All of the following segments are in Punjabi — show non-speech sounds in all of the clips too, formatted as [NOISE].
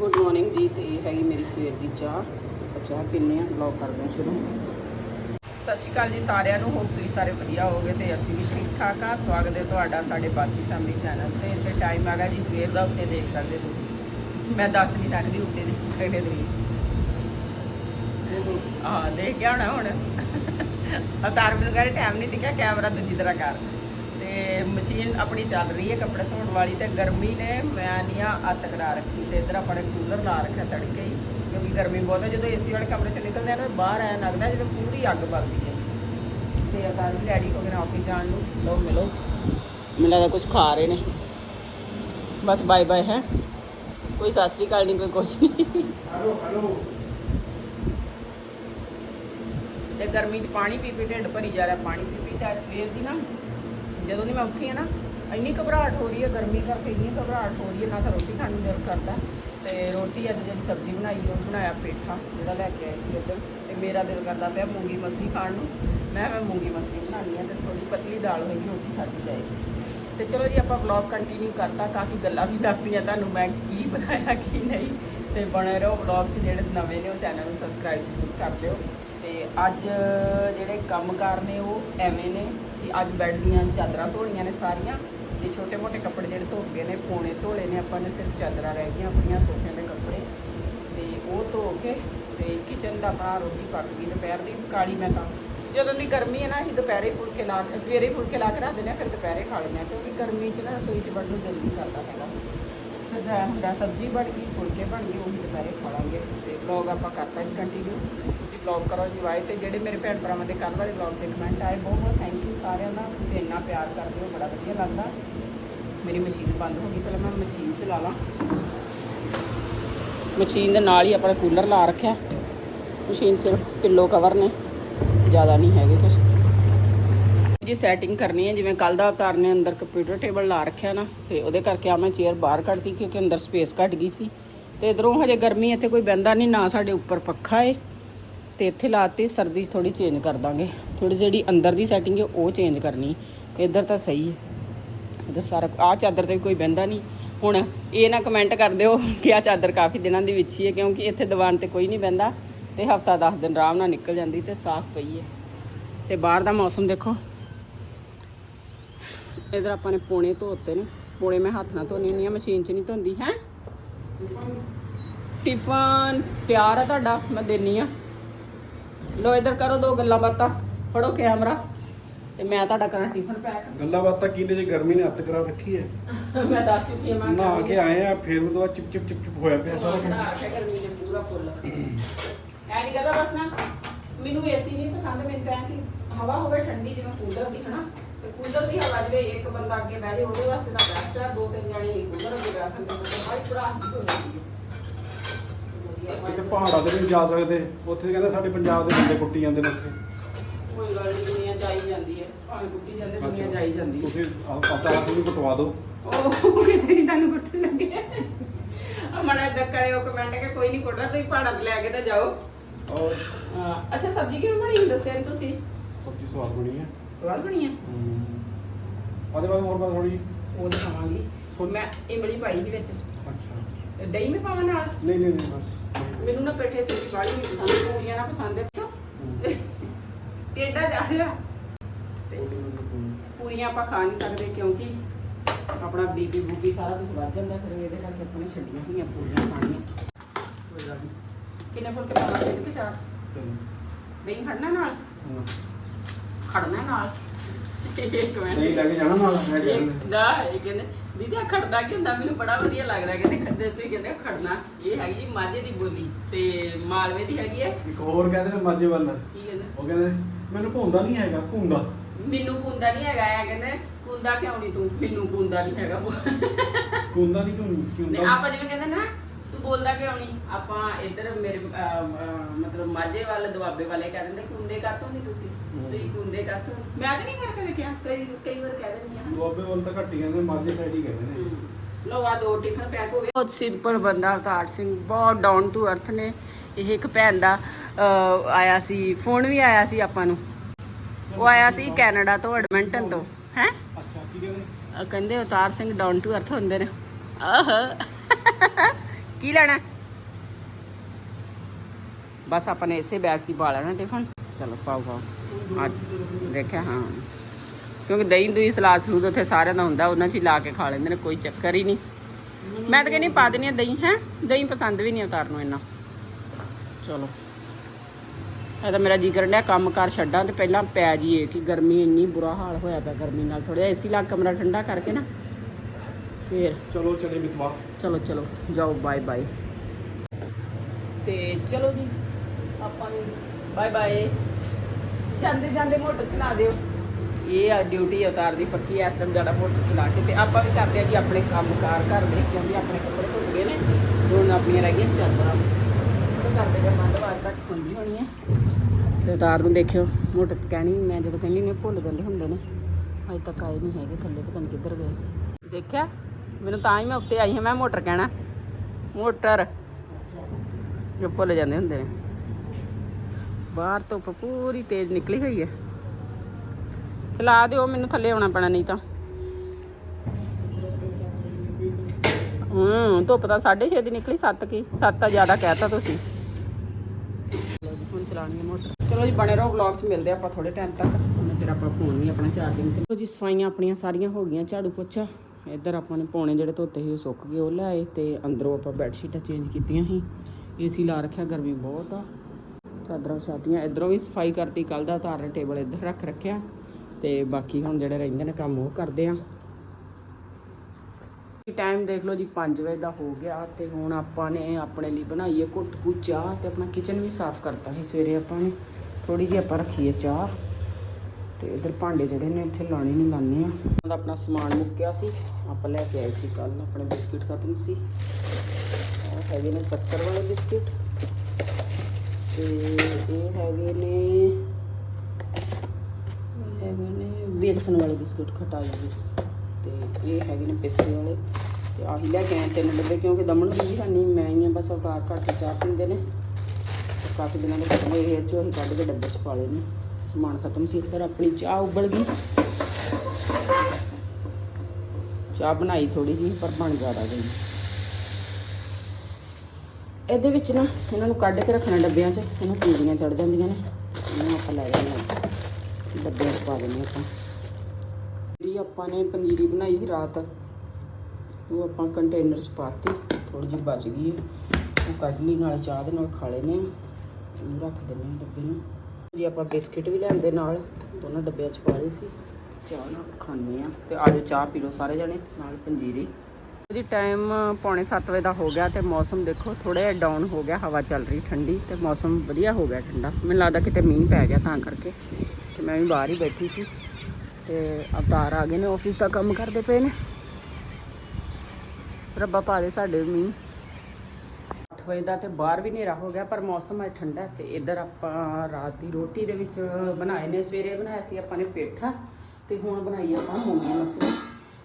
ਗੁੱਡ ਮਾਰਨਿੰਗ ਜੀ, ਤੇ ਇਹ ਹੈਗੀ ਮੇਰੀ ਸਵੇਰ ਦੀ ਚਾਹ। ਆਪਾਂ ਚਾਹ ਪੀਂਦੇ ਆ ਵਲੌਗ ਕਰਦੇ ਹਾਂ ਸ਼ੁਰੂ। ਸਤਿ ਸ਼੍ਰੀ ਅਕਾਲ ਜੀ ਸਾਰਿਆਂ ਨੂੰ ਹੋਪ ਤੁਸੀਂ ਸਾਰੇ ਵਧੀਆ ਹੋਵੋਗੇ ਤੇ ਅਸੀਂ ਵੀ ਠੀਕ ਠਾਕ ਆ ਸਵਾਗਤ ਹੈ ਤੁਹਾਡਾ ਸਾਡੇ ਬਾਸੀ ਫੈਮਿਲੀ ਚੈਨਲ ਤੇ। ਇੱਥੇ ਟਾਈਮ ਆ ਗਿਆ ਜੀ, ਸਵੇਰ ਦਾ ਉੱਤੇ ਦੇਖ ਸਕਦੇ ਤੁਸੀਂ। ਮੈਂ ਦੱਸ ਨਹੀਂ ਸਕਦੀ ਉੱਤੇ ਦੀ ਸਕਦੇ ਤੁਸੀਂ। ਆ ਦੇਖ ਗਿਆ ਹੋਣਾ। ਹੁਣ ਅਤਾਰ ਮੈਨੂੰ ਕਹਿੰਦੇ ਟਾਈਮ ਨਹੀਂ ਦਿਖਿਆ ਕੈਮਰਾ ਦੂਜੀ ਤਰ੍ਹਾਂ ਕਰ। ਤੇ ਮਸ਼ੀਨ ਆਪਣੀ ਚੱਲ ਰਹੀ ਹੈ ਕੱਪੜੇ ਧੋਣ ਵਾਲੀ ਤੇ ਗਰਮੀ ਨੇ ਮੈਂ ਨਹੀਂ ਆ ਅੱਤ ਕਰਾ ਰੱਖੀ ਤੇ ਇਧਰ ਆਪਾਂ ਨੇ ਕੂਲਰ ਲਾ ਰੱਖਿਆ ਤੜਕੇ ਹੀ ਕਿਉਂਕਿ ਗਰਮੀ ਬਹੁਤ ਹੈ ਜਦੋਂ ਏਸੀ ਵਾਲੇ ਕਮਰੇ 'ਚ ਨਿਕਲਦੇ ਆ ਨਾ ਬਾਹਰ ਆਇਆ ਲੱਗਦਾ ਜਦੋਂ ਪੂਰੀ ਅੱਗ ਬਲਦੀ ਹੈ। ਤੇ ਅਤਾਰ ਵੀ ਰੈਡੀ ਹੋ ਗਏ ਨੇ ਆਫਿਸ ਜਾਣ ਨੂੰ ਲੋ ਮਿਲੋ। ਮੈਨੂੰ ਲੱਗਦਾ ਕੁਝ ਖਾ ਰਹੇ ਨੇ। ਬਸ ਬਾਏ ਬਾਏ ਹੈ। ਕੋਈ ਸਤਿ ਸ੍ਰੀ ਅਕਾਲ ਨਹੀਂ ਕੋਈ ਕੁਝ ਨਹੀਂ ਹਲੋ ਹਲੋ ਤੇ ਗਰਮੀ 'ਚ ਪਾਣੀ ਪੀ ਪੀ ਢਿੱਡ ਭਰੀ ਜਾ ਰਿਹਾ ਪਾਣੀ ਪੀ ਪੀ ਤਾਂ ਸਵੇਰ ਦੀ ਨਾ ਜਦੋਂ ਦੀ ਮੈਂ ਉੱਠੀ ਆ ਨਾ, ਇੰਨੀ ਘਬਰਾਹਟ ਹੋ ਰਹੀ ਹੈ ਗਰਮੀ ਕਰਕੇ ਇੰਨੀ ਘਬਰਾਹਟ ਹੋ ਰਹੀ ਹੈ ਨਾ ਤਾਂ ਰੋਟੀ ਖਾਣ ਨੂੰ ਦਿਲ ਕਰਦਾ। ਤੇ ਰੋਟੀ ਅੱਜ ਜਿਹੜੀ ਸਬਜ਼ੀ ਬਣਾਈ ਉਹ ਬਣਾਇਆ ਪੇਠਾ, ਜਿਹੜਾ ਲੈ ਕੇ ਆਏ ਸੀ ਉੱਧਰ ਤੇ ਮੇਰਾ ਦਿਲ ਕਰਦਾ ਪਿਆ ਮੂੰਗੀ ਮਸਰੀ ਖਾਣ ਨੂੰ। ਮੈਂ ਮੈਂ ਮੂੰਗੀ ਮਸਰੀ ਬਣਾਉਣੀ ਹੈ ਤੇ ਥੋੜੀ ਪਤਲੀ ਦਾਲ ਹੋਈ, ਰੋਟੀ ਖਾਧੀ ਜਾਏਗੀ ਤੇ ਚਲੋ ਜੀ, ਆਪਾਂ ਵਲੌਗ ਕੰਟੀਨਿਊ ਕਰਤਾ ਕਾਫੀ ਗੱਲਾਂ ਵੀ ਦੱਸਦੀਆਂ ਤੁਹਾਨੂੰ ਮੈਂ ਕੀ ਬਣਾਇਆ, ਕੀ ਨਹੀਂ। ਤੇ ਬਣੇ ਰਹੋ ਵਲੌਗ 'ਚ, ਜਿਹੜੇ ਨਵੇਂ ਨੇ, ਉਹ ਚੈਨਲ ਨੂੰ ਸਬਸਕ੍ਰਾਈਬ ਜ਼ਰੂਰ ਕਰ ਲਿਓ। ਤੇ ਅੱਜ ਜਿਹੜੇ ਕੰਮਕਾਰ ਨੇ, ਉਹ ਐਵੇਂ ਨੇ। ਕਿ ਅੱਜ ਬੈੱਡ ਦੀਆਂ ਚਾਦਰਾਂ ਧੋਣੀਆਂ ਨੇ ਸਾਰੀਆਂ ਤੇ ਛੋਟੇ ਮੋਟੇ ਕੱਪੜੇ ਜਿਹੜੇ ਧੋ ਗਏ ਨੇ, ਪੋਣੇ ਧੋਲੇ ਨੇ, ਆਪਾਂ ਨੇ ਸਿਰਫ ਚਾਦਰਾਂ ਰਹਿ ਗਈਆਂ ਆਪਣੀਆਂ ਸੋਫਿਆਂ ਦੇ ਕੱਪੜੇ ਤੇ ਉਹ ਧੋ ਕੇ ਤੇ ਕਿਚਨ ਦਾ ਆਪਣਾ ਰੋਟੀ ਪੱਕ ਗਈ ਦੁਪਹਿਰ ਦੀ, ਕਾਲੀ ਮੈਂ ਤਾਂ। ਜਦੋਂ ਦੀ ਗਰਮੀ ਹੈ ਨਾ, ਅਸੀਂ ਦੁਪਹਿਰੇ ਫੁਲਕੇ ਲਾ ਕੇ ਸਵੇਰੇ ਫੁਲਕੇ ਲਾ ਕੇ ਰੱਖ ਦਿੰਦੇ ਹਾਂ, ਫਿਰ ਦੁਪਹਿਰੇ ਖਾ ਲੈਂਦੇ ਹਾਂ, ਕਿਉਂਕਿ ਗਰਮੀ 'ਚ ਨਾ ਰਸੋਈ 'ਚ ਵੜਨ ਨੂੰ ਦਿਲ ਨਹੀਂ ਕਰਦਾ ਹੈਗਾ। ਫਿਰ ਦਾ ਹੁੰਦਾ ਸਬਜ਼ੀ ਬਣ ਗਈ, ਫੁਲਕੇ ਬਣ ਗਏ, ਉਹੀ ਦੁਪਹਿਰੇ ਖਾ ਲਾਂਗੇ ਤੇ ਵਲੌਗ ਆਪਾਂ ਕਰਤਾ ਜੀ ਕੰਟੀਨਿਊ ਤੁਸੀਂ ਵਲੌਗ ਕਰੋ ਜੀ ਵਾਏ ਤੇ ਜਿਹੜੇ ਮੇਰੇ ਭੈਣ ਭਰਾਵਾਂ ਦੇ ਕੱਲ੍ਹ ਵਾਲੇ ਵਲੌਗ ਦੇ ਕਮੈਂਟ ਆਏ ਬਹੁਤ ਬਹੁਤ ਥੈਂਕ ਯੂ ਸਾਰਿਆਂ ਦਾ। ਤੁਸੀਂ ਇੰਨਾ ਪਿਆਰ ਕਰਦੇ ਹੋ, ਬੜਾ ਵਧੀਆ ਲੱਗਦਾ। ਮੇਰੀ ਮਸ਼ੀਨ ਬੰਦ ਹੋ ਗਈ, ਪਹਿਲਾਂ ਮੈਂ ਮਸ਼ੀਨ ਚਲਾ ਲਾਂ। ਮਸ਼ੀਨ ਦੇ ਨਾਲ ਹੀ ਆਪਣਾ ਕੂਲਰ ਲਾ ਰੱਖਿਆ। ਮਸ਼ੀਨ ਸਿਰਫ ਪਿੱਲੋ ਕਵਰ ਨੇ, ਜ਼ਿਆਦਾ ਨਹੀਂ ਹੈਗੇ ਕੁਝ ਜੀ ਸੈਟਿੰਗ ਕਰਨੀ ਹੈ, ਜਿਵੇਂ ਕੱਲ ਦਾ ਅਵਤਾਰ ਨੇ ਅੰਦਰ ਕੰਪਿਊਟਰ ਟੇਬਲ ਲਾ ਰੱਖਿਆ ਨਾ, ਤੇ ਉਹਦੇ ਕਰਕੇ ਆ ਮੈਂ ਚੇਅਰ ਬਾਹਰ ਕੱਢਤੀ ਕਿਉਂਕਿ ਅੰਦਰ ਸਪੇਸ ਘਟ ਗਈ ਸੀ। ਤੇ ਇਧਰੋਂ ਹਜੇ ਗਰਮੀ ਇੱਥੇ ਕੋਈ ਬੈੰਦਾ ਨਹੀਂ, ਨਾ ਸਾਡੇ ਉੱਪਰ ਪੱਖਾ ਏ, ਤੇ ਇੱਥੇ ਲਾਤੇ ਸਰਦੀ 'ਚ ਥੋੜੀ ਚੇਂਜ ਕਰ ਦਾਂਗੇ। ਥੋੜੀ ਜਿਹੜੀ ਅੰਦਰ ਦੀ ਸੈਟਿੰਗ ਹੈ, ਉਹ ਚੇਂਜ ਕਰਨੀ ਇੱਧਰ ਤਾਂ ਸਹੀ ਹੈ। ਇੱਧਰ ਸਾਰਾ ਆ ਚਾਦਰ ਤੇ ਵੀ ਕੋਈ ਬਹਿੰਦਾ ਨਹੀਂ। ਹੁਣ ਇਹ ਨਾ ਕਮੈਂਟ ਕਰ ਦਿਓ ਕਿ ਆ ਚਾਦਰ ਕਾਫੀ ਦਿਨਾਂ ਦੀ ਵਿਛੀ ਹੈ ਕਿਉਂਕਿ ਇੱਥੇ ਦੀਵਾਨ ਤੇ ਕੋਈ ਨਹੀਂ ਬਹਿੰਦਾ, ਤੇ ਹਫਤਾ 10 ਦਿਨ ਆਰਾਮ ਨਾਲ ਨਿਕਲ ਜਾਂਦੀ ਤੇ ਸਾਫ਼ ਪਈ ਹੈ। ਤੇ ਬਾਹਰ ਦਾ ਮੌਸਮ ਦੇਖੋ। ਇਧਰ ਆਪਾਂ ਨੇ ਪੋਣੇ ਧੋਤੇ ਨੇ। ਪੋਣੇ ਮੈਂ ਹੱਥ ਨਾਲ ਧੋਣੀ ਹੁੰਦੀ ਆ ਮਸ਼ੀਨ 'ਚ ਨਹੀਂ ਧੋਂਦੀ ਹੈ? ਟਿਫਨ ਤਿਆਰ ਆ ਤੁਹਾਡਾ ਮੈਂ ਦੇਣੀ ਆ। ਲੋ ਇਧਰ ਕਰੋ ਦੋ ਗੱਲਾਂ ਬਾਤਾਂ। ਫੜੋ ਕੈਮਰਾ। ਤੇ ਮੈਂ ਤੁਹਾਡਾ ਕਰਾਂ ਟਿਫਨ ਪੈਕ। ਗੱਲਾਂ ਬਾਤਾਂ ਕੀ ਨੇ? ਜੇ ਗਰਮੀ ਨੇ ਹੱਥ ਕਰਾ ਰੱਖੀ ਹੈ। [LAUGHS] ਮੈਂ ਦੱਸ ਚੁੱਕੀ ਮੈਂ ਨਹਾ ਕੇ ਆਏ ਆ ਫਿਰ ਬਾਅਦ ਚਿਪ ਚਿਪ ਚਿਪ ਚਿਪ ਹੋਇਆ ਪਿਆ ਸਾਰਾ ਕੁਝ ਗਰਮੀ ਨੇ ਪੂਰਾ ਫੁੱਲ। ਐ ਨਹੀਂ ਕਹਦਾ ਬਸ ਨਾ। ਮੈਨੂੰ ਏਸੀ ਨਹੀਂ ਪਸੰਦ ਮੈਨੂੰ ਤਾਂ ਕਿ ਹਵਾ ਹੋਵੇ ਠੰਡੀ ਜਿਵੇਂ ਕੂਲਰ ਦੀ ਹਨਾ? ਤੇ ਕੂਲਰ ਦੀ ਹਵਾ ਜਵੇ ਇੱਕ ਬੰਦਾ ਅੱਗੇ ਬਹਿ ਜਾਏ ਉਹਦੇ ਵਾਸਤੇ ਤਾਂ ਬੈਸਟ ਹੈ ਦੋ ਤਿੰਨ ਜਣੇ ਹੀ ਕੂਲਰ ਅੱਗੇ ਬਹਿ ਸਕਦੇ ਬਾਈ ਪੂਰਾ ਹੱਥ ਹੋ। ਜਾਂਦੀ ਹੈ ਕਿਤੇ ਪਹਾੜਾਂ ਤੇ ਵੀ ਨਹੀਂ ਜਾ ਸਕਦੇ ਉੱਥੇ ਕਹਿੰਦੇ ਸਾਡੇ ਪੰਜਾਬ ਦੇ ਬੰਦੇ ਕੁੱਟੀ ਜਾਂਦੇ ਨੇ ਉੱਥੇ। ਕੋਈ ਗੱਲ ਨਹੀਂ ਦੁਨੀਆ ਜਾਈ ਜਾਂਦੀ ਹੈ ਭਾਵੇਂ ਕੁੱਟੀ ਜਾਂਦੇ ਦੁਨੀਆ ਜਾਈ ਜਾਂਦੀ ਹੈ। ਤੁਸੀਂ ਆਪਦਾ ਹੱਥ ਵੀ ਕਟਵਾ ਦਿਓ। ਉਹ ਕਿਤੇ ਨਹੀਂ ਤੁਹਾਨੂੰ ਕੁੱਟਣ ਲੱਗੇ। ਅਮਣਾ ਇਦਾਂ ਕਰਿਓ ਕਮੈਂਟ ਕਿ ਕੋਈ ਨਹੀਂ ਕੁੱਟਦਾ ਤੁਸੀਂ ਪਹਾੜਾਂ ਤੇ ਲੈ ਕੇ ਤਾਂ ਜਾਓ। ਔਰ ਅੱਛਾ ਸਬਜ਼ੀ ਕਿਵੇਂ ਬਣੀ ਦੱਸਿਆ ਨੀ ਤੁਸੀਂ? ਸਬਜ਼ੀ ਸਵਾਦ ਬਣੀ ਹੈ। ਸਵਾਦ ਬਣੀ ਹੈ। ਉਹਦੇ ਬਾਅਦ ਹੋਰ ਬਾਅਦ ਥੋੜੀ ਉਹ ਦਿਖਾਵਾਂਗੀ। ਮੈਂ ਇਮਲੀ ਪਾਈ ਸੀ ਵਿੱਚ। ਅੱਛਾ। ਤੇ ਦਹੀਂ ਮੈਂ ਪਾਵਾਂ ਨਾਲ? ਨਹੀਂ ਨਹੀਂ ਨਹੀਂ ਬਸ। ਮੈਨੂੰ ਨਾ ਪੇਠੇ ਸਬਜ਼ੀ ਬਾੜੀ ਨਹੀਂ ਪਸੰਦ। ਪੂਰੀਆਂ ਨਾ ਪਸੰਦ ਹੈ। ਟੇਡਾ ਜਾ ਰਿਹਾ। ਪੂਰੀਆਂ ਆਪਾਂ ਖਾ ਨਹੀਂ ਸਕਦੇ ਕਿਉਂਕਿ ਆਪਣਾ ਬੀਬੀ ਬੂਬੀ ਸਾਰਾ ਕੁਝ ਵੱਧ ਜਾਂਦਾ ਫਿਰ ਇਹਦੇ ਕਰਕੇ ਆਪਾਂ ਨੇ ਛੱਡੀਆਂ ਹੋਈਆਂ ਪੂਰੀਆਂ ਖਾਣੀਆਂ। ਕਿੰਨੇ ਫੁਲਕੇ ਤਿੰਨ ਕਿ ਚਾਰ। ਦਹੀਂ ਖੜਨਾ ਨਾਲ? ਖੜਨਾ ਨਾਲ। ਇੱਕ ਮਿੰਟ। ਨਹੀਂ ਲੈ ਕੇ ਜਾਣਾ ਨਾਲ ਮੈਂ ਇਹ ਕਹਿੰਦਾ ਨਾ ਇਹ ਕਹਿੰਦੇ ਦੀਦੀ ਆਹ ਖੜਦਾ ਕੀ ਹੁੰਦਾ? ਮੈਨੂੰ ਬੜਾ ਵਧੀਆ ਲੱਗਦਾ। ਕਹਿੰਦੇ ਖੱਦੇ ਤੁਸੀਂ ਕਹਿੰਦੇ ਖੜਨਾ। ਇਹ ਹੈਗੀ ਜੀ ਮਾਝੇ ਦੀ ਬੋਲੀ ਤੇ ਮਾਲਵੇ ਦੀ ਹੈਗੀ ਹੈ। ਇੱਕ ਹੋਰ ਕਹਿੰਦੇ ਨੇ ਮਾਝੇ ਵੱਲ। ਕੀ ਕਹਿੰਦੇ? ਉਹ ਕਹਿੰਦੇ ਮੈਨੂੰ ਭੁੰਦਾ ਨਹੀਂ ਹੈਗਾ ਭੁੰਦਾ। ਮੈਨੂੰ ਕੁੰਦਾ ਨਹੀਂ ਹੈਗਾ। ਆ ਕਹਿੰਦੇ ਕੁੰਦਾ ਕਿਉਂ ਨਹੀਂ ਤੂੰ? ਮੈਨੂੰ ਕੁੰਦਾ ਨਹੀਂ ਹੈਗਾ। ਕੁੰਦਾ ਨਹੀਂ ਕਿਉਂ ਆਪਾਂ ਜਿਵੇਂ ਕਹਿੰਦੇ ਨਾ ਨਹੀਂ ਆਪਾਂ ਇੱਧਰ ਮੇਰੇ ਮਤਲਬ ਮਾਝੇ ਵੱਲ ਦੁਆਬੇ ਵਾਲੇ ਕਹਿ ਦਿੰਦੇ ਕੁੰਦੇ ਕਾਤੋਂ ਨਹੀਂ ਤੁਸੀਂ? ਤੁਸੀਂ ਕੁੰਦੇ ਕਾਤੋਂ? ਮੈਂ ਤਾਂ ਨਹੀਂ ਕਰਕੇ ਵੇਖਿਆ ਕਈ ਕਈ ਵਾਰ ਕਹਿ ਦਿੰਦੀ ਆ ਦੁਆਬੇ ਵੱਲ ਤਾਂ ਘੱਟ ਹੀ ਕਹਿੰਦੇ ਮਾਝੇ ਸਾਈਡ ਹੀ ਕਹਿੰਦੇ ਨੇ। ਲੋ ਆ ਦੋ ਟਿਫਨ ਪੈਕ ਹੋ ਗਏ। ਬਹੁਤ ਸਿੰਪਲ ਬੰਦਾ ਅਵਤਾਰ ਸਿੰਘ ਬਹੁਤ ਡਾਊਨ ਟੂ ਅਰਥ ਨੇ। ਇਹ ਇੱਕ ਭੈਣ ਦਾ ਅਹ, ਆਇਆ ਸੀ ਫੋਨ ਵੀ ਆਇਆ ਸੀ ਆਪਾਂ ਨੂੰ। ਉਹ ਆਇਆ ਸੀ ਕੈਨੇਡਾ ਤੋਂ ਐਡਮਿੰਟਨ ਤੋਂ। ਹੈ? ਅੱਛਾ ਕੀ ਕਹਿੰਦੇ? ਕਹਿੰਦੇ Avtar Singh down to earth ਹੁੰਦੇ ਨੇ। ਆਹ। ਕੀ ਲੈਣਾ? ਬਸ ਆਪਾਂ ਨੇ ਇਸੇ ਬੈਗ 'ਚ ਹੀ ਪਾ ਲੈਣਾ ਟਿਫਨ। ਚਲੋ ਪਾਓ ਪਾਓ। ਅੱਜ ਦੇਖਿਆ ਹਾਂ। ਕਿਉਂਕਿ ਦਹੀਂ ਦੂਈ ਸਲਾਦ ਸਲੂਦ ਉੱਥੇ ਸਾਰਿਆਂ ਦਾ ਹੁੰਦਾ ਉਹਨਾਂ 'ਚ ਹੀ ਲਾ ਕੇ ਖਾ ਲੈਂਦੇ ਨੇ ਕੋਈ ਚੱਕਰ ਹੀ ਨਹੀਂ। ਮੈਂ ਤਾਂ ਕਹਿੰਦੀ ਪਾ ਦੇਣੀ ਆ ਦਹੀਂ ਹੈ? ਦਹੀਂ ਪਸੰਦ ਵੀ ਨਹੀਂ ਉਤਾਰ ਨੂੰ ਇੰਨਾ। ਚਲੋ। ਇਹ ਤਾਂ ਮੇਰਾ ਜੀ ਕਰਨ ਡਿਆ ਕੰਮ ਕਾਰ ਛੱਡਾਂ ਤੇ ਪਹਿਲਾਂ ਪੈ ਜੀਏ ਕਿ ਗਰਮੀ ਇੰਨੀ ਬੁਰਾ ਹਾਲ ਹੋਇਆ ਪਿਆ ਗਰਮੀ ਨਾਲ ਥੋੜਾ ਏਸੀ ਲਾ ਕਮਰਾ ਠੰਡਾ ਕਰਕੇ ਨਾ। ਫੇਰ। ਚਲੋ ਚਲੇ ਮਿਤਵਾ। ਚਲੋ ਚਲੋ। ਜਾਓ ਬਾਏ ਬਾਏ ਤੇ ਚਲੋ ਜੀ। ਆਪਾਂ ਵੀ। ਬਾਏ ਬਾਏ ਜਾਂਦੇ ਜਾਂਦੇ ਮੋਟਰ ਚਲਾ ਦਿਓ। ਇਹ ਆ ਡਿਊਟੀ ਉਤਾਰ ਦੀ ਪੱਕੀ ਐ ਇਸ ਟਾਈਮ ਜਾਣਾ ਮੋਟਰ ਚਲਾ ਕੇ। ਤੇ ਆਪਾਂ ਵੀ ਕਰਦੇ ਆ ਜੀ ਆਪਣੇ ਕੰਮ ਕਾਰ ਘਰ ਦੇ ਕਿਉਂਕਿ ਆਪਣੇ ਕੱਪੜੇ ਧੁੱਪ ਗਏ ਨੇ ਹੁਣ ਆਪਣੀਆਂ ਰਹਿ ਗਈਆਂ ਚਾਦਰਾਂ। ਉਹ ਕਰਦੇ ਜਾਂ ਬੰਦ ਵਾਰ ਤੱਕ ਸੁਣਦੀ ਹੋਣੀ ਹੈ ਤੇ ਉਤਾਰ ਨੂੰ ਦੇਖਿਓ ਮੋਟਰ ਕਹਿਣੀ ਮੈਂ ਜਦੋਂ ਕਹਿੰਦੀ ਨੇ ਭੁੱਲ ਜਾਂਦੇ ਹੁੰਦੇ ਨੇ। ਅਜੇ ਤੱਕ ਆਏ ਨਹੀਂ ਹੈਗੇ ਥੱਲੇ ਪਤਾ ਨਹੀਂ ਕਿੱਧਰ ਗਏ। ਦੇਖਿਆ? ਮੈਨੂੰ ਤਾਂ ਹੀ ਮੈਂ ਉੱਤੇ ਆਈ ਹਾਂ ਮੈਂ ਮੋਟਰ ਕਹਿਣਾ। ਮੋਟਰ। ਜੋ ਭੁੱਲ ਜਾਂਦੇ ਹੁੰਦੇ ਨੇ। ਬਾਹਰ ਧੁੱਪ ਪੂਰੀ ਤੇਜ਼ ਨਿਕਲੀ ਹੋਈ ਹੈ। ਚਲਾ ਦਿਓ, ਮੈਨੂੰ ਥੱਲੇ ਆਉਣਾ ਪੈਣਾ ਨਹੀਂ ਤਾਂ। ਹੂੰ, ਧੁੱਪ ਤਾਂ 6:30 ਦੀ ਨਿਕਲੀ 7 ਕੀ 7 ਤਾਂ ਜ਼ਿਆਦਾ ਕਹਿਤਾ ਤੁਸੀਂ। ਹੁਣ ਚਲਾਉਣੀ ਹੈ ਮੋਟਰ। ਚਲੋ ਜੀ, ਬਣੇ ਰਹੋ ਵਲੌਗ 'ਚ, ਮਿਲਦੇ ਆਪਾਂ ਥੋੜੇ ਟਾਈਮ ਤੱਕ। ਉਹਨਾਂ ਚਿਰ ਆਪਾਂ ਫੋਨ ਵੀ ਆਪਣਾ ਚਾਰਜਿੰਗ ਤੇ। ਜੀ, ਸਫਾਈਆਂ ਆਪਣੀਆਂ ਸਾਰੀਆਂ ਹੋ ਗਈਆਂ, ਝਾੜੂ ਪੋਚਾ। ਇੱਧਰ ਆਪਾਂ ਨੇ ਪੌਣੇ ਜਿਹੜੇ ਧੋਤੇ ਸੀ, ਉਹ ਸੁੱਕ ਗਏ, ਉਹ ਲਿਆਏ ਤੇ ਅੰਦਰੋਂ ਆਪਾਂ ਬੈੱਡ ਸ਼ੀਟਾਂ ਚੇਂਜ ਕੀਤੀਆਂ ਸੀ। ਏਸੀ ਲਾ ਰੱਖਿਆ, ਗਰਮੀ ਬਹੁਤ ਆ। ਚਾਦਰਾਂ ਵਿਛਾਤੀਆਂ। ਇਧਰੋਂ ਵੀ ਸਫ਼ਾਈ ਕਰਤੀ ਕੱਲ ਦਾ ਉਤਾਰ ਟੇਬਲ ਇੱਧਰ ਰੱਖ ਰੱਖਿਆ। ਤੇ ਬਾਕੀ ਹੁਣ ਜਿਹੜੇ ਰਹਿੰਦੇ ਨੇ ਕੰਮ ਉਹ ਕਰਦੇ ਆ। ਟਾਈਮ ਦੇਖ ਲਓ ਜੀ 5 ਵਜੇ ਦਾ ਹੋ ਗਿਆ ਤੇ ਹੁਣ ਆਪਾਂ ਨੇ ਆਪਣੇ ਲਈ ਬਣਾਈਏ ਘੁੱਟ ਕੁ ਚਾਹ ਤੇ ਆਪਣਾ ਕਿਚਨ ਵੀ ਸਾਫ਼ ਕਰਤਾ ਸੀ ਸਵੇਰੇ ਆਪਾਂ ਨੇ। ਥੋੜੀ ਜਿਹੀ ਆਪਾਂ ਰੱਖੀਏ ਚਾਹ ਤੇ ਇਧਰ ਭਾਂਡੇ ਜਿਹੜੇ ਨੇ ਇੱਥੇ ਲਾਣੇ ਨਹੀਂ ਲਾਣੇ ਆ। ਉਹਦਾ ਆਪਣਾ ਸਮਾਨ ਮੁੱਕਿਆ ਸੀ, ਆਪਾਂ ਲੈ ਕੇ ਆਏ ਸੀ ਕੱਲ ਆਪਣੇ ਬਿਸਕਿਟ ਖਤਮ ਸੀ। ਉਹ ਹੈਗੇ ਨੇ 70 ਵਾਲੇ ਬਿਸਕਿਟ। ਤੇ ਇਹ ਹੈਗੇ ਨੇ, ਇਹ ਹੈਗੇ ਨੇ ਬੇਸਨ ਵਾਲੇ ਬਿਸਕੁਟ ਖਟਾਈ ਬਿਸ ਤੇ ਇਹ ਹੈਗੇ ਨੇ ਪਿਸਤੇ ਵਾਲੇ ਤੇ ਆਹੀ ਲੈ ਕੇ ਆਏ ਤਿੰਨ ਡੱਬੇ ਕਿਉਂਕਿ ਦਮਨ ਨੂੰ ਵੀ ਖਾਣੀ ਮੈਂ ਹੀ ਆ ਬਸ ਅਵਤਾਰ ਘੱਟ ਕੇ ਚਾਹ ਪੀਂਦੇ ਨੇ। ਕਾਫੀ ਦਿਨਾਂ ਦੇ ਖਤਮ ਹੋਏ ਇਹ ਚੋਂ ਅਸੀਂ ਕੱਢ ਕੇ ਡੱਬੇ 'ਚ ਪਾ ਲਏ ਨੇ। ਸਮਾਨ ਖਤਮ ਸੀ ਫਿਰ ਆਪਣੀ ਚਾਹ ਉਬਲ ਗਈ। ਚਾਹ ਬਣਾਈ ਥੋੜੀ ਜਿਹੀ, ਪਰ ਬਣ ਜ਼ਿਆਦਾ ਗਈ। ਇਹਦੇ ਵਿੱਚ ਨਾ ਇਹਨਾਂ ਨੂੰ ਕੱਢ ਕੇ ਰੱਖਣਾ ਡੱਬਿਆਂ 'ਚ, ਇਹਨੂੰ ਕੀੜੀਆਂ ਚੜ ਜਾਂਦੀਆਂ ਨੇ। ਇਹਨੂੰ ਆਪਾਂ ਲੈ ਜਾਂਦੇ ਹਾਂ। ਡੱਬਿਆਂ 'ਚ ਪਾ ਦਿੰਦੇ ਆਪਾਂ। ਜਿਹੜੀ ਆਪਾਂ ਨੇ ਪੰਜੀਰੀ ਬਣਾਈ ਰਾਤ, ਉਹ ਆਪਾਂ ਕੰਟੇਨਰ 'ਚ ਪਾਤੀ ਥੋੜੀ ਜਿਹੀ ਬਚ ਗਈ ਉਹ ਕੱਢ ਲਈ, ਨਾਲ ਚਾਹ ਦੇ ਨਾਲ ਖਾ ਲੈਨੇ ਆ ਇਹਨੂੰ ਰੱਖ ਦਿੰਦੇ ਹਾਂ ਡੱਬੇ ਨੂੰ। ਜੀ, ਆਪਾਂ ਬਿਸਕਿਟ ਵੀ ਲਿਆਂਦੇ ਨਾਲ, ਦੋਨਾਂ ਡੱਬਿਆਂ 'ਚ ਪਾ ਲਏ ਸੀ। ਚਾਹ ਨਾਲ ਖਾਂਦੇ ਆ ਤੇ ਆਜੋ ਚਾਹ ਪੀ ਲਓ ਸਾਰੇ ਜਣੇ, ਨਾਲ ਪੰਜੀਰੀ। ਜੀ ਟਾਈਮ ਪੌਣੇ 7 ਵਜੇ ਦਾ ਹੋ ਗਿਆ ਤੇ ਮੌਸਮ ਦੇਖੋ ਥੋੜਾ ਜਿਹਾ ਡਾਊਨ ਹੋ ਗਿਆ, ਹਵਾ ਚੱਲ ਰਹੀ ਠੰਡੀ ਤੇ ਮੌਸਮ ਵਧੀਆ ਹੋ ਗਿਆ ਠੰਡਾ। ਮੈਨੂੰ ਲੱਗਦਾ ਕਿਤੇ ਮੀਂਹ ਪੈ ਗਿਆ ਤਾਂ ਕਰਕੇ। ਤੇ ਮੈਂ ਵੀ ਬਾਹਰ ਹੀ ਬੈਠੀ ਸੀ। ਤੇ ਅਵਤਾਰ ਆ ਗਏ ਨੇ ਆਫਿਸ ਦਾ ਕੰਮ ਕਰਦੇ ਪਏ ਨੇ। ਰੱਬਾ ਪਾ ਦੇ ਸਾਡੇ ਮੀਂਹ। 8 ਵਜੇ ਦਾ ਤੇ ਬਾਹਰ ਵੀ ਹਨੇਰਾ ਹੋ ਗਿਆ, ਪਰ ਮੌਸਮ ਅੱਜ ਠੰਡਾ ਤੇ ਇੱਧਰ ਆਪਾਂ ਰਾਤ ਦੀ ਰੋਟੀ ਦੇ ਵਿੱਚ ਬਣਾਏ ਨੇ, ਸਵੇਰੇ ਬਣਾਇਆ ਸੀ ਆਪਾਂ ਨੇ ਪੇਠਾ ਤੇ ਹੁਣ ਬਣਾਈ ਆਪਾਂ ਮੂੰਗੀ ਮਸਰੀ।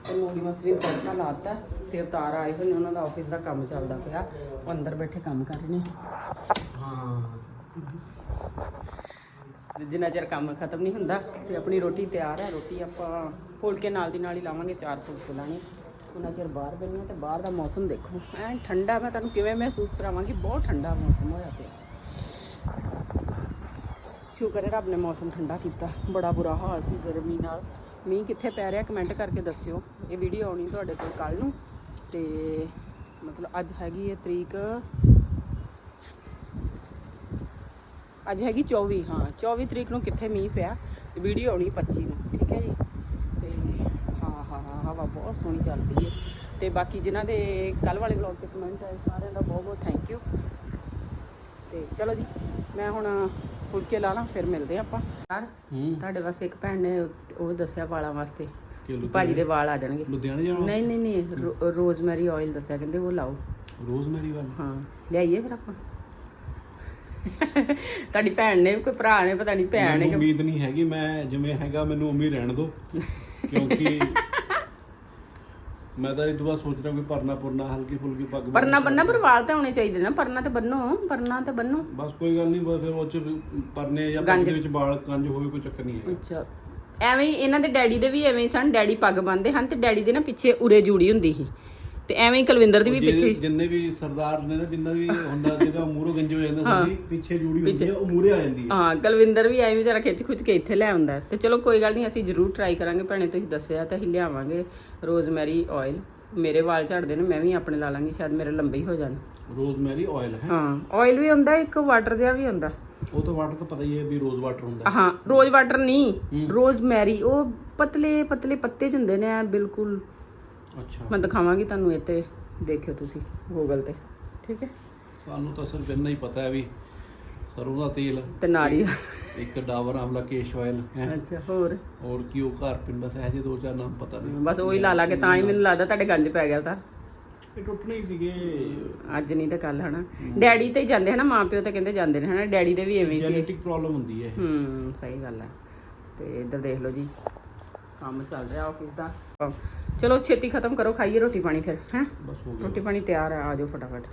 ਤੇ ਮੂੰਗੀ ਮਸਰੀ ਨੂੰ ਤੜਕਾ ਲਾਤਾ, ਤੇ ਅਵਤਾਰ ਆਏ ਹੋਏ ਨੇ, ਉਹਨਾਂ ਦਾ ਆਫਿਸ ਦਾ ਕੰਮ ਚੱਲਦਾ ਪਿਆ। ਉਹ ਅੰਦਰ ਬੈਠੇ ਕੰਮ ਕਰ ਰਹੇ ਨੇ। ਹਾਂ। ਜਿੰਨਾ ਚਿਰ ਕੰਮ ਖਤਮ ਨਹੀਂ ਹੁੰਦਾ, ਤੇ ਆਪਣੀ ਰੋਟੀ ਤਿਆਰ ਹੈ, ਰੋਟੀ ਆਪਾਂ ਫੁਲਕੇ ਨਾਲ ਦੀ ਨਾਲ ਹੀ ਲਾਵਾਂਗੇ, ਚਾਰ ਫੁਲਕੇ ਲਾਣੇ। ਉਹਨਾਂ ਚਿਰ ਬਾਹਰ ਬੈਠੇ ਹਾਂ ਤੇ ਬਾਹਰ ਦਾ ਮੌਸਮ ਦੇਖੋ। ਐ ਠੰਡਾ ਮੈਂ ਤੁਹਾਨੂੰ ਕਿਵੇਂ ਮਹਿਸੂਸ ਕਰਾਵਾਂਗੀ, ਬਹੁਤ ਠੰਡਾ ਮੌਸਮ ਹੋਇਆ ਪਿਆ। ਸ਼ੁਕਰ ਹੈ ਰੱਬ ਨੇ ਮੌਸਮ ਠੰਡਾ ਕੀਤਾ, ਬੜਾ ਬੁਰਾ ਹਾਲ ਸੀ ਗਰਮੀ ਨਾਲ। ਮੀਂਹ ਕਿੱਥੇ ਪੈ ਰਿਹਾ ਕਮੈਂਟ ਕਰਕੇ ਦੱਸਿਓ। ਇਹ ਵੀਡੀਓ ਆਉਣੀ ਤੁਹਾਡੇ ਕੋਲ ਕੱਲ ਨੂੰ। ਤੇ ਮਤਲਬ ਅੱਜ ਹੈਗੀ ਇਹ ਤਰੀਕ, ਅੱਜ ਹੈਗੀ 24 ਹਾਂ 24 ਤਰੀਕ ਨੂੰ ਕਿੱਥੇ ਮੀਂਹ ਪਿਆ ਵੀਡੀਓ ਆਉਣੀ 25 ਨੂੰ, ਠੀਕ ਹੈ ਜੀ? ਤੇ ਹਾਂ ਹਾਂ ਹਾਂ, ਹਵਾ ਬਹੁਤ ਸੋਹਣੀ ਚੱਲਦੀ ਹੈ। ਤੇ ਬਾਕੀ ਜਿਨ੍ਹਾਂ ਦੇ ਕੱਲ ਵਾਲੇ ਵਲੌਗ ਤੇ ਕਮੈਂਟ ਆਏ, ਸਾਰਿਆਂ ਦਾ ਬਹੁਤ ਬਹੁਤ ਥੈਂਕ ਯੂ ਤੇ ਚਲੋ ਜੀ, ਮੈਂ ਹੁਣ ਫੁਲਕੇ ਲਾ ਲਾਂ ਫਿਰ ਮਿਲਦੇ ਆਪਾਂ। ਯਾਰ ਹੂੰ। ਤੁਹਾਡੇ ਵਾਸਤੇ ਇੱਕ ਭੈਣ ਨੇ ਉਹ ਦੱਸਿਆ ਵਾਲਾਂ ਵਾਸਤੇ ਭਾਜੀ ਦੇ ਵਾਲ ਆ ਜਾਣਗੇ। ਲੁਧਿਆਣੇ ਜਾਣਾ? ਨਹੀਂ ਨਹੀਂ ਨਹੀਂ ਰੋਜ਼ਮੈਰੀ ਆਇਲ ਦੱਸਿਆ ਕਹਿੰਦੇ ਉਹ ਲਾਓ। ਰੋਜ਼ਮੈਰੀ ਵਾਲ? ਹਾਂ ਲਿਆਈਏ ਫਿਰ ਆਪਾਂ। ਤੁਹਾਡੀ ਭੈਣ ਨੇ ਕੋਈ ਭਰਾ ਨੇ ਪਤਾ ਨਹੀਂ ਭੈਣ ਨੇ ਉਮੀਦ ਨਹੀਂ ਹੈਗੀ ਮੈਂ ਜਿਵੇਂ ਹੈਗਾ ਮੈਨੂੰ ਉਮੀਦ ਰਹਿਣ ਦਿਓ। ਕਿਉਂਕਿ ਮੈਂ ਤਾਂ ਇਹ ਬਾਅਦ ਸੋਚ ਰਿਹਾ ਕੋਈ ਪਰਨਾ ਪੁਰਨਾ ਹਲਕੀ ਫੁਲਕੀ ਪੱਗ ਬੰਨ੍ਹ ਪਰਨਾ ਬੰਨਾ ਪਰ ਵਾਲ ਤਾਂ ਹੋਣੇ ਚਾਹੀਦੇ ਨਾ ਪਰਨਾ ਤੇ ਬੰਨੋ ਪਰਨਾ ਤੇ ਬੰਨੋ ਬਸ ਕੋਈ ਗੱਲ ਨਹੀਂ ਬਸ ਫਿਰ ਉਹ ਚ ਪਰਨੇ ਜਾਂ ਪੱਗ ਦੇ ਵਿੱਚ ਵਾਲ ਕੰਜ ਹੋਵੇ ਕੋਈ ਚੱਕਰ ਨਹੀਂ ਹੈ ਅੱਛਾ। ਐਵੇਂ ਹੀ ਇਹਨਾਂ ਦੇ ਡੈਡੀ ਦੇ ਵੀ ਐਵੇਂ ਹੀ ਸਨ ਡੈਡੀ ਪੱਗ ਬੰਨਦੇ ਹਨ ਤੇ ਡੈਡੀ ਦੇ ਨਾ ਪਿੱਛੇ ਉਰੇ ਜੂੜੀ ਹੁੰਦੀ ਸੀ। ਤੇ ਐਵੇਂ ਹੀ ਕੁਲਵਿੰਦਰ ਦੀ ਵੀ ਜਿਹਦੇ- ਪਿੱਛੇ ਜਿੰਨੇ ਵੀ ਸਰਦਾਰ ਨੇ ਨਾ ਜਿੰਨਾ ਵੀ ਹੁੰਦਾ ਜਿਹੜਾ ਮੂਹਰੋਂ ਗੰਜੇ ਹੋ ਜਾਂਦਾ ਸਾਡੀ ਪਿੱਛੇ ਜੂੜੀ ਹੁੰਦੀ ਹੈ ਉਹ ਮੂਹਰੇ ਆ ਜਾਂਦੀ ਹੈ ਹਾਂ ਕੁਲਵਿੰਦਰ ਵੀ ਐਵੇਂ ਵਿਚਾਰਾ ਖਿੱਚ ਖੁੱਚ ਕੇ ਇੱਥੇ ਲੈ ਆਉਂਦਾ ਹੈ। ਤੇ ਚਲੋ ਕੋਈ ਗੱਲ ਨਹੀਂ ਅਸੀਂ ਜ਼ਰੂਰ ਟਰਾਈ ਕਰਾਂਗੇ ਭੈਣੇ ਤੁਸੀਂ ਦੱਸਿਆ ਤਾਂ ਅਸੀਂ ਲਿਆਵਾਂਗੇ ਰੋਜ਼ਮੈਰੀ ਆਇਲ ਮੇਰੇ ਵਾਲ ਝੜਦੇ ਨੇ ਮੈਂ ਵੀ ਆਪਣੇ ਲਾ ਲਾਂਗੀ ਸ਼ਾਇਦ ਮੇਰੇ ਲੰਬੇ ਹੀ ਹੋ ਜਾਣ। ਰੋਜ਼ਮੈਰੀ ਆਇਲ ਹੈ। ਹਾਂ ਆਇਲ ਵੀ ਹੁੰਦਾ ਇੱਕ ਵਾਟਰ ਜਿਹਾ ਵੀ ਹੁੰਦਾ। ਉਹ ਤਾਂ ਵਾਟਰ ਤਾਂ ਪਤਾ ਹੀ ਹੈ ਵੀ ਰੋਜ਼ ਵਾਟਰ ਹੁੰਦਾ ਹਾਂ। ਰੋਜ਼ ਵਾਟਰ ਨਹੀਂ ਰੋਜ਼ਮੈਰੀ ਉਹ ਪਤਲੇ ਪਤਲੇ ਪੱਤੇ ਚ ਹੁੰਦੇ ਨੇ ਐਂ ਬਿਲਕੁਲ ਅੱਛਾ। ਮੈਂ ਦਿਖਾਵਾਂਗੀ ਤੁਹਾਨੂੰ ਇਹ ਤੇ ਦੇਖਿਓ ਤੁਸੀਂ ਗੂਗਲ ਤੇ ਠੀਕ ਹੈ? ਸਾਨੂੰ ਤਾਂ ਸਿਰਫ ਇੰਨਾ ਹੀ ਪਤਾ ਹੈ ਵੀ ਸਰੋਂ ਦਾ ਤੇਲ ਤੇ ਨਾਰੀਅਲ ਇੱਕ ਡਾਬਰ ਆਮਲਾ ਕੇਸ਼ ਆਇਲ ਹੈ? ਅੱਛਾ ਹੋਰ? ਔਰ ਕੀ ਉਹ ਘਰ ਪਿੰਡ ਬਸ ਇਹ ਦੋ ਚਾਰ ਨਾਮ ਪਤਾ ਨਹੀਂ। ਬਸ ਉਹੀ ਲਾ ਲਾ ਕੇ ਤਾਂ ਹੀ ਮੈਨੂੰ ਲੱਗਦਾ ਤੁਹਾਡੇ ਗੰਜ ਪੈ ਗਿਆ ਤਾਂ। ਇਹ ਟੁੱਟਣੇ ਹੀ ਸੀਗੇ। ਅੱਜ ਨਹੀਂ ਤਾਂ ਕੱਲ ਹਨਾ? ਡੈਡੀ ਤੇ ਹੀ ਜਾਂਦੇ ਹਨਾ? ਮਾਂ ਪਿਓ ਤਾਂ ਕਹਿੰਦੇ ਜਾਂਦੇ ਨੇ ਹਨਾ? ਡੈਡੀ ਦੇ ਵੀ ਐਵੇਂ ਸੀ। ਜੈਨੇਟਿਕ ਪ੍ਰੋਬਲਮ ਹੁੰਦੀ ਹੈ ਹੂੰ ਸਹੀ ਗੱਲ ਹੈ। ਤੇ ਇੱਧਰ ਦੇਖ ਲਓ ਜੀ ਕੰਮ ਚੱਲ ਰਿਹਾ ਆਫਿਸ ਦਾ। ਚਲੋ ਛੇਤੀ ਖਤਮ ਕਰੋ ਖਾਈਏ ਰੋਟੀ ਪਾਣੀ ਫਿਰ ਹੈਂ? ਰੋਟੀ ਪਾਣੀ ਤਿਆਰ ਹੈ ਆ ਜਾਓ ਫਟਾਫਟ।